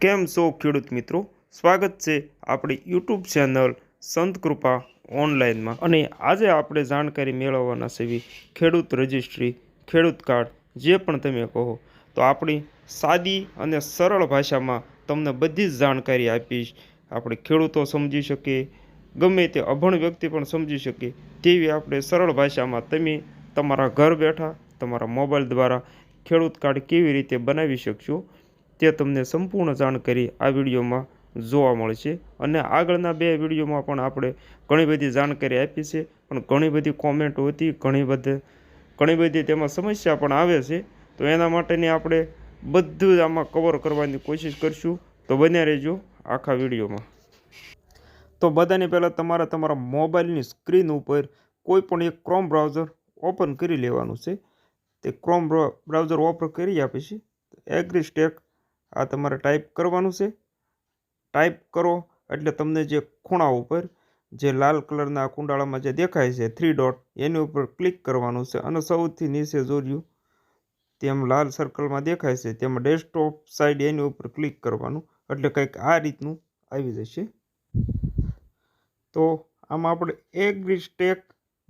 કેમ છો ખેડૂત મિત્રો? સ્વાગત છે આપણી યુટ્યુબ ચેનલ સંત કૃપા ઓનલાઈનમાં. અને આજે આપણે જાણકારી મેળવવાના છે ખેડૂત રજિસ્ટ્રી, ખેડૂત કાર્ડ, જે પણ તમે કહો. તો આપણી સાદી અને સરળ ભાષામાં તમને બધી જ જાણકારી આપીશ આપણે ખેડૂતો સમજી શકીએ, ગમે તે અભણ વ્યક્તિ પણ સમજી શકે તેવી આપણે સરળ ભાષામાં તમે તમારા ઘર બેઠા, તમારા મોબાઈલ દ્વારા ખેડૂત કાર્ડ કેવી રીતે બનાવી શકશો તે તમને સંપૂર્ણ જાણકારી આ વિડીયોમાં જોવા મળશે. અને આગળના બે વિડીયોમાં પણ આપણે ઘણી બધી જાણકારી આપી છે. પણ ઘણી બધી કોમેન્ટો હતી, ઘણી બધી ઘણી બધી તેમાં સમસ્યા પણ આવે છે. તો એના માટેની આપણે બધું જ આમાં કવર કરવાની કોશિશ કરશું. તો બન્યા રહેજો આખા વિડીયોમાં. તો બધાને પહેલાં તમારે તમારા મોબાઈલની સ્ક્રીન ઉપર કોઈ પણ એક ક્રોમ બ્રાઉઝર ઓપન કરી લેવાનું છે. તે ક્રોમ બ્રાઉઝર ઓપન કરી આપે છે એગ્રી સ્ટેક આ તમારે ટાઈપ કરવાનું છે. ટાઈપ કરો એટલે તમને જે ખૂણા ઉપર, જે લાલ કલરના કુંડાળામાં જે દેખાય છે થ્રી ડોટ એની ઉપર ક્લિક કરવાનું છે અને સૌથી નીચે જોડ્યું તેમ લાલ સર્કલમાં દેખાય છે, તેમાં ડેસ્કટોપ સાઈડ એની ઉપર ક્લિક કરવાનું, એટલે કંઈક આ રીતનું આવી જશે. તો આમાં આપણે એગ્રી સ્ટેક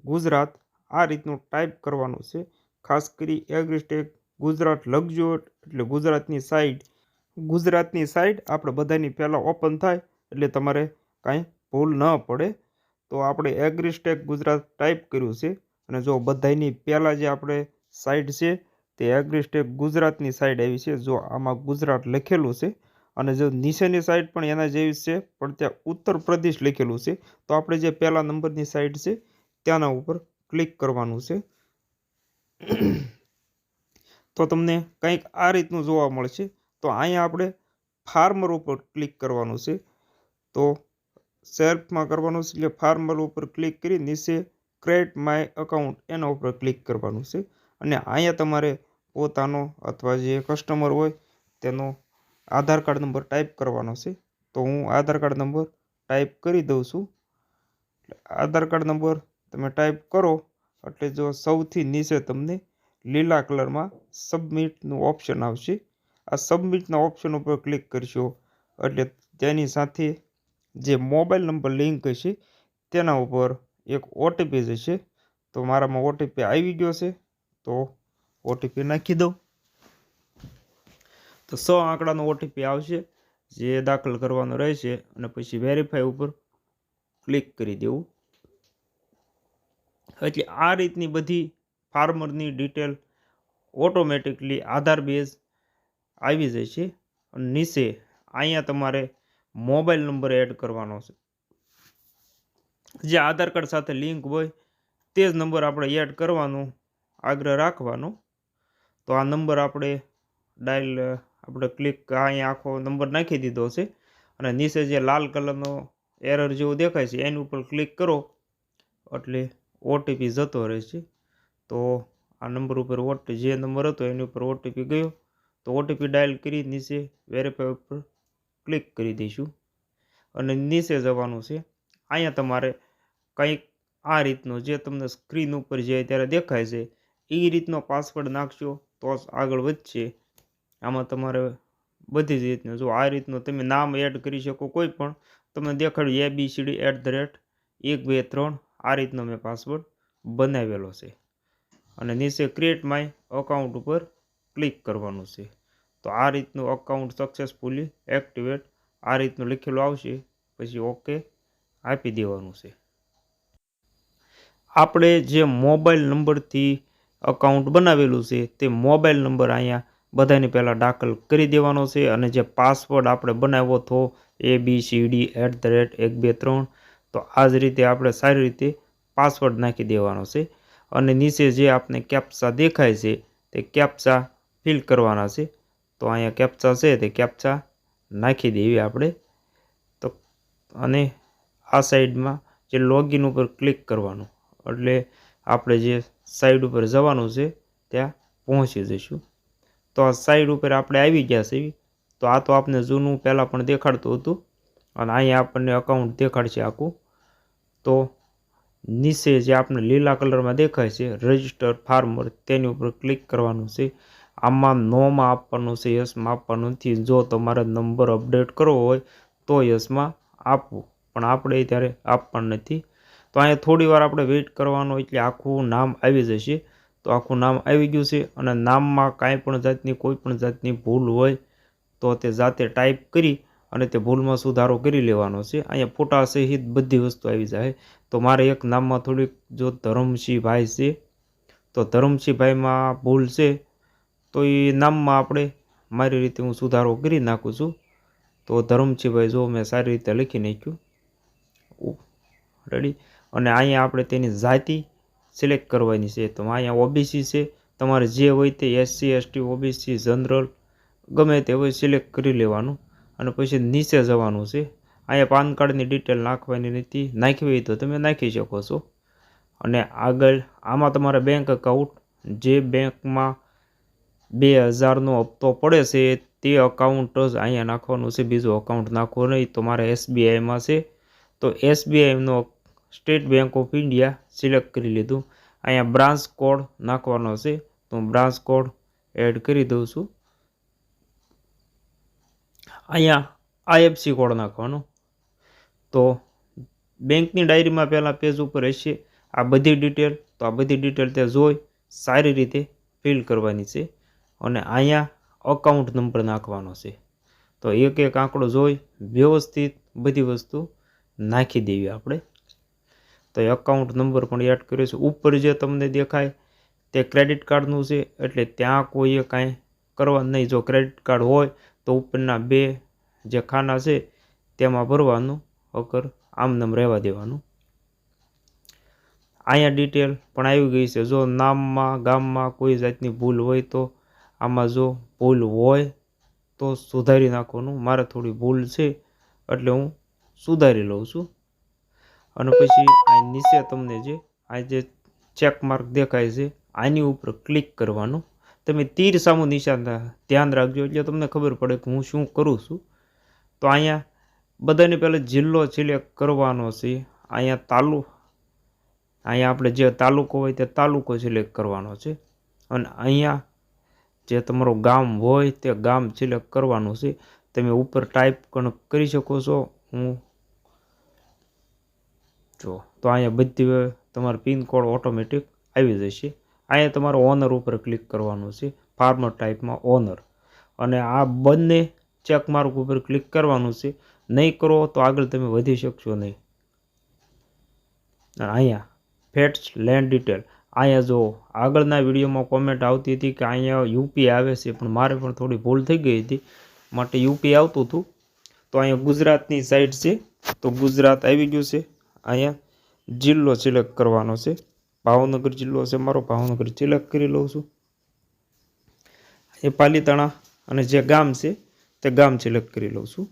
ગુજરાત આ રીતનું ટાઈપ કરવાનું છે. ખાસ કરી એગ્રી સ્ટેક ગુજરાત લખજો એટલે ગુજરાતની સાઈડ ગુજરાતની સાઈડ આપણે બધાની પહેલાં ઓપન થાય, એટલે તમારે કાંઈ ભૂલ ન પડે. તો આપણે એગ્રીસ્ટેક ગુજરાત ટાઈપ કર્યું છે, અને જો બધાની પહેલાં જે આપણે સાઈડ છે, તે એગ્રીસ્ટેક ગુજરાતની સાઈડ આવી છે, જો આમાં ગુજરાત લખેલું છે, અને જો નીચેની સાઈડ પણ એના જેવી છે, પણ ત્યાં ઉત્તર પ્રદેશ લખેલું છે, તો આપણે જે પહેલા નંબરની સાઈડ છે, ત્યાંના ઉપર ક્લિક કરવાનું છે. તો તમને કંઈક આ રીતનું જોવા મળશે. તો અહીંયા આપણે ફાર્મર ઉપર ક્લિક કરવાનું છે. તો સેલ્ફમાં કરવાનું છે એટલે ફાર્મર ઉપર ક્લિક કરી નીચે ક્રેટ માય અકાઉન્ટ એના ઉપર ક્લિક કરવાનું છે. અને અહીંયા તમારે પોતાનો અથવા જે કસ્ટમર હોય તેનો આધાર કાર્ડ નંબર ટાઈપ કરવાનો છે. તો હું આધાર કાર્ડ નંબર ટાઈપ કરી દઉં છું. આધાર કાર્ડ નંબર તમે ટાઈપ કરો એટલે જો સૌથી નીચે તમને લીલા કલરમાં સબમિટનું ઓપ્શન આવશે. આ સબમિટના ઓપ્શન ઉપર ક્લિક કરશો. એટલે તેની સાથે જે મોબાઈલ નંબર લિંક હશે, તેના ઉપર એક ઓટીપી જશે. તો મારામાં ઓટીપી આવી ગયો છે. તો ઓટીપી નાખી દઉં. તો સો આંકડાનો ઓટીપી આવશે, જે દાખલ કરવાનો રહેશે અને પછી વેરીફાઈ ઉપર ક્લિક કરી દેવું. એટલે આ રીતની બધી ફાર્મરની ડિટેલ ઓટોમેટિકલી આધાર બેઝ આવી જાય છે. અને નીચે અહીંયા તમારે મોબાઈલ નંબર એડ કરવાનો છે. જે આધાર કાર્ડ સાથે લિંક હોય તે જ નંબર આપણે એડ કરવાનો, આગ્રહ રાખવાનો. તો આ નંબર આપણે ડાયલ, આપણે ક્લિક અહીંયા આખો નંબર નાખી દીધો છે. અને નીચે જે લાલ કલરનો એરર જેવું દેખાય છે, એની ઉપર ક્લિક કરો. એટલે ઓટીપી જતો રહેશે તો આ નંબર ઉપર ઓટી જે નંબર હતો એની ઉપર ઓટીપી ગયો. તો ઓટીપી ડાયલ કરી નીચે વેરીફાઈ ઉપર ક્લિક કરી દઈશું. અને નીચે જવાનું છે. અહીંયા તમારે કંઈક આ રીતનો જે તમને સ્ક્રીન ઉપર જે અત્યારે દેખાય છે એ રીતનો પાસવર્ડ નાખશો તો આગળ વધશે. આમાં તમારે બધી જ રીતનું, જો આ રીતનું તમે નામ એડ કરી શકો કોઈ પણ, તમને દેખાડ્યું A B C D at the rate એક, બે, ત્રણ, આ રીતનો મેં પાસવર્ડ બનાવેલો છે. અને નીચે ક્રિએટ માય અકાઉન્ટ ઉપર ક્લિક કરવાનું છે. તો આ રીતનું અકાઉન્ટ સક્સેસફુલી એક્ટિવેટ આ રીતનું લખેલું આવશે. પછી ઓકે આપી દેવાનું છે. આપણે જે મોબાઈલ નંબરથી અકાઉન્ટ બનાવેલું છે તે મોબાઈલ નંબર અહીંયા બધાની પહેલાં દાખલ કરી દેવાનો છે અને જે પાસવર્ડ આપણે બનાવ્યો હતો A, B, C, D at the rate એક, બે, ત્રણ, તો આ જ રીતે આપણે સારી રીતે પાસવર્ડ નાખી દેવાનો છે. અને નીચે જે આપણે કેપ્સા દેખાય છે તે કેપ્ચા ફિલ કરવાના છે. તો અહીંયા કેપ્ચા છે તે કેપ્ચા નાખી દેવી આપણે. તો અને આ સાઈડમાં જે લોગિન ઉપર ક્લિક કરવાનું. એટલે આપણે જે સાઈડ ઉપર જવાનું છે, ત્યાં પહોંચી જઈશું. તો આ સાઈડ ઉપર આપણે આવી ગયા છીએ તો આ તો આપણે જૂનું પહેલાં પણ દેખાડતું હતું. અને અહીંયા આપણને અકાઉન્ટ દેખાડશે આખું. તો નીચે જે આપણે લીલા કલરમાં દેખાય છે રજિસ્ટર ફાર્મર તેની ઉપર ક્લિક કરવાનું છે. આમાં નોમાં આપવાનું છે યસમાં આપવાનું નથી. જો તમારે નંબર અપડેટ કરવો હોય, તો યસમાં આપવું. પણ આપણે ત્યારે આપવાનું નથી. તો અહીંયા થોડી વાર આપણે વેઇટ કરવાનો એટલે આખું નામ આવી જશે. તો આખું નામ આવી ગયું છે અને નામમાં કાંઈ પણ જાતની, કોઈ પણ જાતની ભૂલ હોય, તો તે જાતે ટાઈપ કરી અને તે ભૂલમાં સુધારો કરી લેવાનો છે. અહીંયા ફોટા સહિત બધી વસ્તુ આવી જાય. તો મારે એક નામમાં થોડીક, જો ધરમસિંહભાઈ છે, તો ધરમસિંહભાઈમાં ભૂલ છે તો એ નામમાં આપણે મારી રીતે હું સુધારો કરી નાખું છું. તો ધરમજીભાઈ, જો મેં સારી રીતે લખી નાખ્યું. રેડી અને અહીંયા આપણે તેની જાતિ સિલેક્ટ કરવાની છે. તો અહીંયા ઓબીસી છે. તમારે જે હોય તે એસસી એસટી ઓબીસી જનરલ ગમે તે હોય સિલેક્ટ કરી લેવાનું. અને પછી નીચે જવાનું છે. અહીંયા પાન કાર્ડની ડિટેલ નાખવાની નથી નાખવી તો તમે નાખી શકો છો. અને આગળ આમાં તમારે બેંક એકાઉન્ટ જે બેંકમાં બે હજારનો હપ્તો પડે છે, તે અકાઉન્ટ જ અહીંયા નાખવાનું છે. બીજું અકાઉન્ટ નાખવું નહીં તો મારે એસબીઆઈમાં છે. તો એસબીઆઈનો State Bank of India select કરી લીધું. અહીંયા બ્રાન્ચ કોડ નાખવાનો છે. તો હું બ્રાન્ચ કોડ એડ કરી દઉં છું. અહીંયા આઈએફસી કોડ નાખવાનો. તો બેંકની ડાયરીમાં પહેલાં પેજ ઉપર હશે આ બધી ડિટેલ તો આ બધી ડિટેલ તે જોઈ સારી રીતે ફિલ કરવાની છે. અને અહીંયા અકાઉન્ટ નંબર નાખવાનો છે. તો એક એક આંકડો જોઈ, વ્યવસ્થિત બધી વસ્તુ નાખી દેવી આપણે. તો એ અકાઉન્ટ નંબર પણ એડ કર્યો છે. ઉપર જે તમને દેખાય તે ક્રેડિટ કાર્ડનું છે, એટલે ત્યાં કોઈએ કાંઈ કરવા નહીં. જો ક્રેડિટ કાર્ડ હોય તો ઉપરના બે જે ખાના છે તેમાં ભરવાનું, અગર આમનામ રહેવા દેવાનું. અહીંયા ડિટેલ પણ આવી ગઈ છે. જો નામમાં, ગામમાં કોઈ જાતની ભૂલ હોય તો આમાં જો ભૂલ હોય તો સુધારી નાખવાનું. મારે થોડી ભૂલ છે, એટલે હું સુધારી લઉં છું. અને પછી આ નીચે તમને જે, આ જે ચેક માર્ક દેખાય છે, આની ઉપર ક્લિક કરવાનું. તમે તીર સામું નિશાન ધ્યાન રાખજો, એટલે તમને ખબર પડે કે હું શું કરું છું. તો અહીંયા બધાને પહેલાં જિલ્લો સિલેક્ટ કરવાનો છે. અહીંયા તાલુ, અહીંયા આપણે જે તાલુકો હોય તે તાલુકો સિલેક્ટ કરવાનો છે. અને અહીંયા જે તમારું ગામ હોય તે ગામ સિલેક્ટ કરવાનું છે. તમે ઉપર ટાઈપ પણ કરી શકો છો. હું જો, તો અહીંયા બધી તમારો પિનકોડ ઓટોમેટિક આવી જશે. અહીંયા તમારે ઓનર ઉપર ક્લિક કરવાનું છે. ફાર્મર ટાઈપમાં ઓનર અને આ બંને ચેક માર્ક ઉપર ક્લિક કરવાનું છે. નહીં કરો તો આગળ તમે વધી શકશો નહીં. અહીંયા ફેટ્સ લેન્ડ ડિટેલ અહીંયા જો આગળના વિડીયોમાં કોમેન્ટ આવતી હતી કે અહીંયા યુપી આવે છે, પણ મારે પણ થોડી ભૂલ થઈ ગઈ હતી. માટે યુપી આવતું હતું. તો અહીંયા ગુજરાતની સાઈડ છે. તો ગુજરાત આવી ગયું છે. અહીંયા જિલ્લો સિલેક્ટ કરવાનો છે. ભાવનગર જિલ્લો છે મારો. ભાવનગર સિલેક્ટ કરી લઉં છું. એ પાલીતાણા અને જે ગામ છે તે ગામ સિલેક્ટ કરી લઉં છું.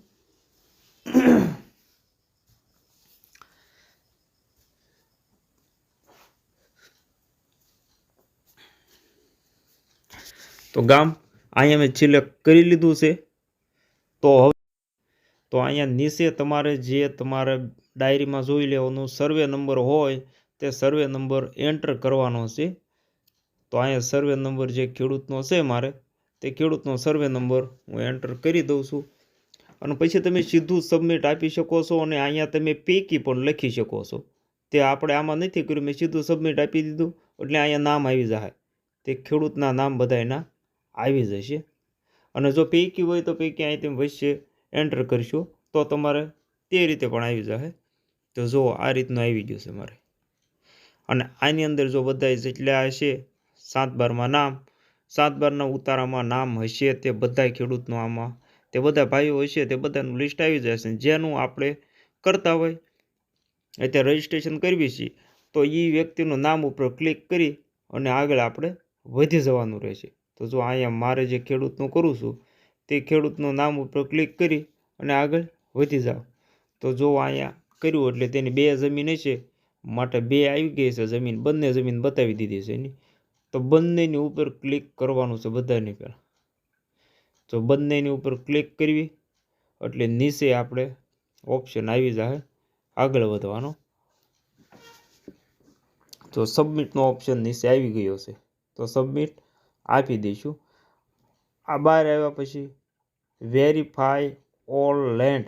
તો ગામ અહીંયા મેં સિલેક્ટ કરી લીધું છે. તો હવે તો અહીંયા નીચે તમારે જે તમારે ડાયરીમાં જોઈ લેવાનું સર્વે નંબર હોય તે સર્વે નંબર એન્ટર કરવાનો છે. તો અહીંયા સર્વે નંબર જે ખેડૂતનો છે મારે, તે ખેડૂતનો સર્વે નંબર હું એન્ટર કરી દઉં છું. અને પછી તમે સીધું સબમિટ આપી શકો છો અને અહીંયા તમે પૈકી પણ લખી શકો છો. તે આપણે આમાં નથી કર્યું, મેં સીધું સબમિટ આપી દીધું, એટલે અહીંયા નામ આવી જાય. તે ખેડૂતના નામ બધા એના આવી જશે. અને જો પૈકી હોય તો પૈકી અહીં તમે વચ્ચે એન્ટર કરશો, તો તમારે તે રીતે પણ આવી જશે. તો જો આ રીતનું આવી ગયું છે મારે. અને આની અંદર જો બધા જેટલા હશે, સાત બારમાં નામ, સાત બારના ઉતારામાં નામ હશે, તે બધા ખેડૂતનું આમાં, તે બધા ભાઈઓ હશે, તે બધાનું લિસ્ટ આવી જશે. જેનું આપણે કરતા હોય, અત્યારે રજીસ્ટ્રેશન કરવી છીએ તો એ વ્યક્તિનું નામ ઉપર ક્લિક કરી અને આગળ આપણે વધી જવાનું રહેશે. તો જો અહીંયા મારે જે ખેડૂતનું કરું છું, તે ખેડૂતનું નામ ઉપર ક્લિક કરી અને આગળ વધી જાઓ. તો જો અહીંયા કર્યું એટલે તેની બે જમીન હશે, માટે બે આવી ગઈ છે જમીન, બંને જમીન બતાવી દીધી છે એની. તો બંનેની ઉપર ક્લિક કરવાનું છે બધાની પહેલાં. તો બંનેની ઉપર ક્લિક કરવી, એટલે નીચે આપણે ઓપ્શન આવી જાય આગળ વધવાનો. તો સબમિટનો ઓપ્શન નીચે આવી ગયો છે. તો સબમિટ આપી દઈશું. આ બહાર આવ્યા પછી વેરીફાય ઓલ લેન્ડ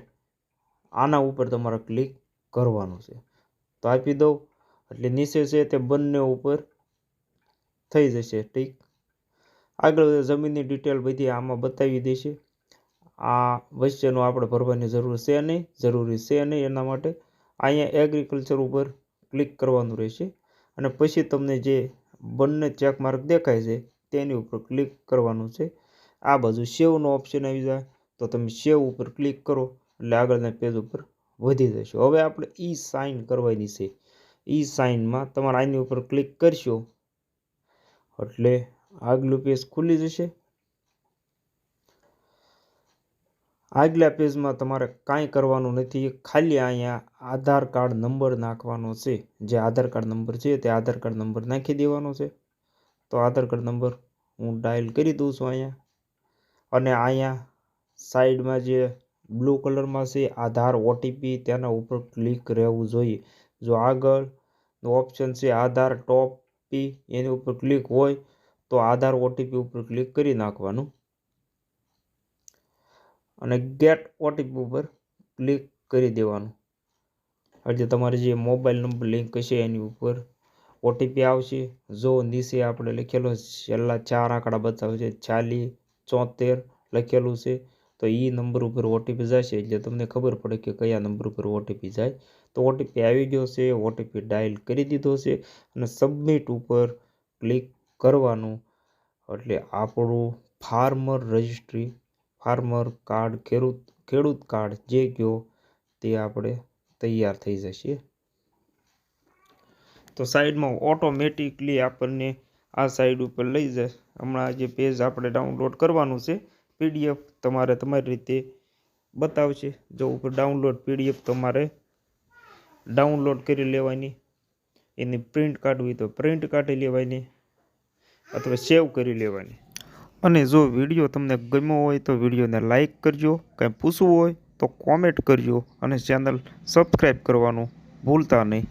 આના ઉપર તમારે ક્લિક કરવાનું છે. તો આપી દઉં. એટલે નીચે છે તે બંને ઉપર થઈ જશે. ઠીક આગળ જમીનની ડિટેલ બધી આમાં બતાવી દેશે. આ વચ્ચેનું આપણે ભરવાની જરૂર છે નહીં, જરૂરી છે નહીં એના માટે અહીંયા એગ્રીકલ્ચર ઉપર ક્લિક કરવાનું રહેશે. અને પછી તમને જે બંને ચેક માર્ક દેખાય છે તેની ઉપર ક્લિક કરવાનું છે. આ બાજુ સેવનો ઓપ્શન આવી જાય, તો તમે સેવ ઉપર ક્લિક કરો, એટલે આગળના પેજ ઉપર વધી જશો. હવે આપણે ઈ સાઇન કરવાની છે. ઈ સાઇનમાં તમારે આની ઉપર ક્લિક કરશો, એટલે આગલું પેજ ખુલી જશે. આગલા પેજમાં તમારે કાંઈ કરવાનું નથી, ખાલી અહીંયા આધાર કાર્ડ નંબર નાખવાનો છે. જે આધાર કાર્ડ નંબર છે તે આધાર કાર્ડ નંબર નાખી દેવાનો છે. તો આધાર કાર્ડ નંબર હું ડાયલ કરી દઉં છું અહીંયા. અને અહીંયા સાઈડમાં જે બ્લુ કલરમાં છે, આધાર ઓટીપી તેના ઉપર ક્લિક રહેવું જોઈએ. જો આગળ ઓપ્શન છે, આધાર, ટોપ પી એની ઉપર ક્લિક હોય, તો આધાર ઓટીપી ઉપર ક્લિક કરી નાખવાનું. અને ગેટ ઓટીપી ઉપર ક્લિક કરી દેવાનું. એટલે તમારે જે મોબાઈલ નંબર લિંક હશે એની ઉપર ઓટીપી આવશે. જો નીચે આપણે લખેલો છેલ્લા ચાર આંકડા બતાવે છે ચાલીસ, ચોતેર લખેલું છે, તો એ નંબર ઉપર ઓટીપી જશે. એટલે તમને ખબર પડે કે કયા નંબર ઉપર ઓટીપી જાય. તો ઓટીપી આવી ગયો છે. ઓટીપી ડાયલ કરી દીધો છે અને સબમિટ ઉપર ક્લિક કરવાનું. એટલે આપણું ફાર્મર રજિસ્ટ્રી ફાર્મર કાર્ડ ખેડૂત ખેડૂત કાર્ડ જે કયો તે આપણે તૈયાર થઈ જશે. તો સાઈડમાં ઓટોમેટિકલી આપણને આ સાઈડ ઉપર લઈ જાય હમણાં જે પેજ આપણે ડાઉનલોડ કરવાનું છે પીડીએફ તમારે તમારી રીતે બતાવશે. જો ઉપર ડાઉનલોડ પીડીએફ તમારે ડાઉનલોડ કરી લેવાની, એની પ્રિન્ટ કાઢવી તો પ્રિન્ટ કાઢી લેવાની અથવા સેવ કરી લેવાની. અને જો વીડિયો તમને ગમ્યો હોય તો વિડીયોને લાઇક કરજો. કંઈ પૂછવું હોય તો કોમેન્ટ કરજો અને ચેનલ સબસ્ક્રાઈબ કરવાનું ભૂલતા નહીં.